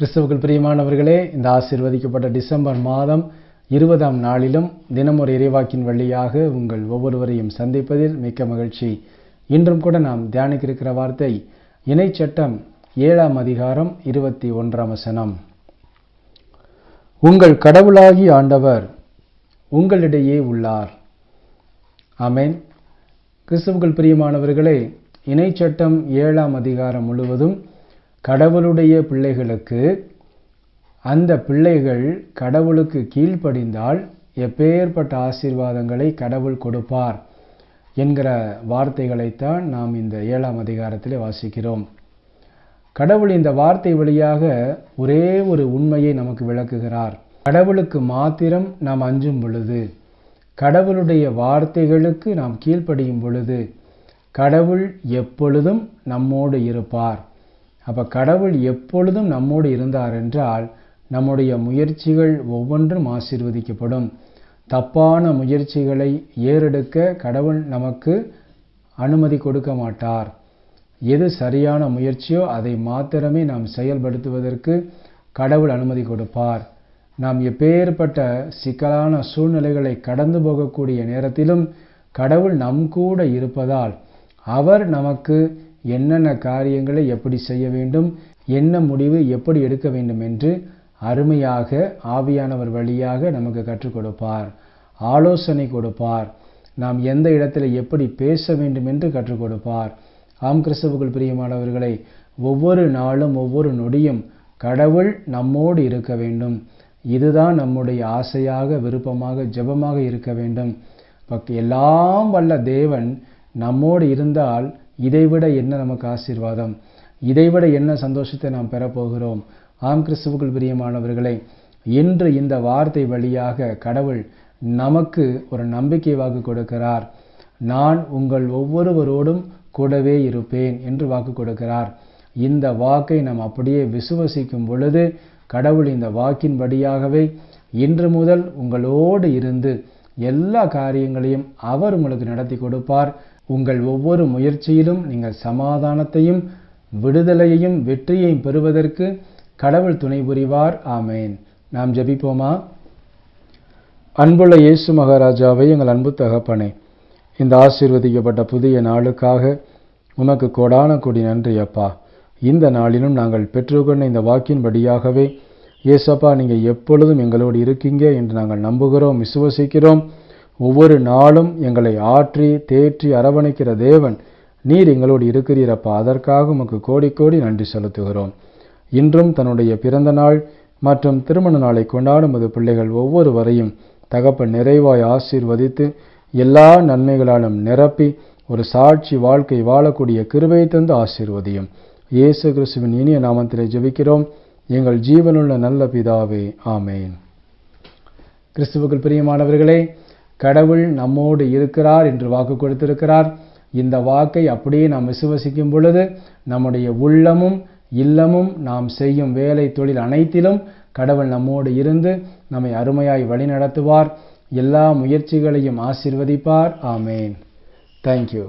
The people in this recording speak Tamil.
கிறிஸ்தவர்கள் பிரியமானவர்களே இந்த ஆசிர்வதிக்கப்பட்ட டிசம்பர் மாதம் இருபதாம் நாளிலும் தினமொரு இறைவாக்கின் வழியாக உங்கள் ஒவ்வொருவரையும் சந்திப்பதில் மிக்க மகிழ்ச்சி. இன்றும் கூட நாம் தியானிக்கிருக்கிற வார்த்தை இணைச்சட்டம் ஏழாம் அதிகாரம் இருபத்தி ஒன்றாம் வசனம். உங்கள் கடவுளாகி ஆண்டவர் உங்களிடையே உள்ளார். ஆமேன். கிறிஸ்துவுக்குள் பிரியமானவர்களே இணைச்சட்டம் ஏழாம் அதிகாரம் முழுவதும் கடவுளுடைய பிள்ளைகளுக்கு அந்த பிள்ளைகள் கடவுளுக்கு கீழ்ப்படிந்தால் எப்பேற்பட்ட ஆசீர்வாதங்களை கடவுள் கொடுப்பார் என்கிற வார்த்தைகளைத்தான் நாம் இந்த ஏழாம் அதிகாரத்திலே வாசிக்கிறோம். கடவுள் இந்த வார்த்தை வழியாக ஒரே ஒரு உண்மையை நமக்கு விளக்குகிறார். கடவுளுக்கு மாத்திரம் நாம் அஞ்சும் பொழுது கடவுளுடைய வார்த்தைகளுக்கு நாம் கீழ்ப்படியும் பொழுது கடவுள் எப்பொழுதும் நம்மோடு இருப்பார். அப்போ கடவுள் எப்பொழுதும் நம்மோடு இருந்தார் என்றால் நம்முடைய முயற்சிகள் ஒவ்வொன்றும் ஆசீர்வதிக்கப்படும். தப்பான முயற்சிகளை ஏறெடுக்க கடவுள் நமக்கு அனுமதி கொடுக்க மாட்டார். எது சரியான முயற்சியோ அதை மாத்திரமே நாம் செயல்படுத்துவதற்கு கடவுள் அனுமதி கொடுப்பார். நாம் எப்பேற்பட்ட சிக்கலான சூழ்நிலைகளை கடந்து போகக்கூடிய நேரத்திலும் கடவுள் நம் கூட இருப்பதால் அவர் நமக்கு என்னென்ன காரியங்களை எப்படி செய்ய வேண்டும் என்ன முடிவு எப்படி எடுக்க வேண்டும் என்று அருமையாக ஆவியானவர் வழியாக நமக்கு கற்றுக் கொடுப்பார் ஆலோசனை கொடுப்பார். நாம் எந்த இடத்துல எப்படி பேச வேண்டும் என்று கற்றுக் கொடுப்பார். ஆம் கிறிஸ்தவுக்குள் பிரியமானவர்களை ஒவ்வொரு நாளும் ஒவ்வொரு நொடியும் கடவுள் நம்மோடு இருக்க வேண்டும். இதுதான் நம்முடைய ஆசையாக விருப்பமாக ஜெபமாக இருக்க வேண்டும். எல்லாம் வல்ல தேவன் நம்மோடு இருந்தால் இதைவிட என்ன நமக்கு ஆசீர்வாதம்? இதைவிட என்ன சந்தோஷத்தை நாம் பெறப்போகிறோம் ஆம் கிறிஸ்துவுக்குள் பிரியமானவர்களை இன்று இந்த வார்த்தை வழியாக கடவுள் நமக்கு ஒரு நம்பிக்கை வாக்கு கொடுக்கிறார். நான் உங்கள் ஒவ்வொருவரோடும் கூடவே இருப்பேன் என்று வாக்கு கொடுக்கிறார். இந்த வாக்கை நாம் அப்படியே விசுவசிக்கும் பொழுது கடவுள் இந்த வாக்கின் வழியாகவே இன்று முதல் உங்களோடு இருந்து எல்லா காரியங்களையும் அவர் உங்களுக்கு நடத்தி கொடுப்பார். உங்கள் ஒவ்வொரு முயற்சியிலும் நீங்கள் சமாதானத்தையும் விடுதலையையும் வெற்றியையும் பெறுவதற்கு கடவுள் துணை புரிவார். ஆமேன். நாம் ஜபிப்போமா? அன்புள்ள இயேசு மகாராஜாவை எங்கள் அன்பு தகப்பனே இந்த ஆசீர்வதிக்கப்பட்ட புதிய நாளுக்காக உமக்கு கொடான கொடி நன்றி அப்பா. இந்த நாளிலும் நாங்கள் பெற்றுக்கொண்ட இந்த வாக்கின்படியாகவே ஏசப்பா நீங்கள் எப்பொழுதும் எங்களோடு இருக்கீங்க என்று நாங்கள் நம்புகிறோம் விசுவசிக்கிறோம். ஒவ்வொரு நாளும் எங்களை ஆற்றி தேற்றி அரவணைக்கிற தேவன் நீர் எங்களோடு இருக்கிறீரப்பா. அதற்காக உமக்கு கோடி கோடி நன்றி செலுத்துகிறோம். இன்றும் தன்னுடைய பிறந்த நாள் மற்றும் திருமண நாளை கொண்டாடும் அது பிள்ளைகள் ஒவ்வொருவரையும் தகப்பன் நிறைவாய் ஆசீர்வதித்து எல்லா நன்மைகளாலும் நிரப்பி ஒரு சாட்சி வாழ்க்கை வாழக்கூடிய கிருபை தந்து ஆசீர்வதியும். இயேசு கிறிஸ்துவின் இனிய நாமத்திலே ஜெபிக்கிறோம். எங்கள் ஜீவனுள்ள நல்ல பிதாவே ஆமேன். கிறிஸ்துவுக்குள் பிரியமானவர்களே கடவுள் நம்மோடு இருக்கிறார் என்று வாக்கு கொடுத்திருக்கிறார். இந்த வாக்கை அப்படியே நாம் விசுவசிக்கும் பொழுது நம்முடைய உள்ளமும் இல்லமும் நாம் செய்யும் வேலை தொழில் அனைத்திலும் கடவுள் நம்மோடு இருந்து நம்மை அருமையாய் வழிநடத்துவார். எல்லா முயற்சிகளையும் ஆசிர்வதிப்பார். ஆமேன். தேங்க்யூ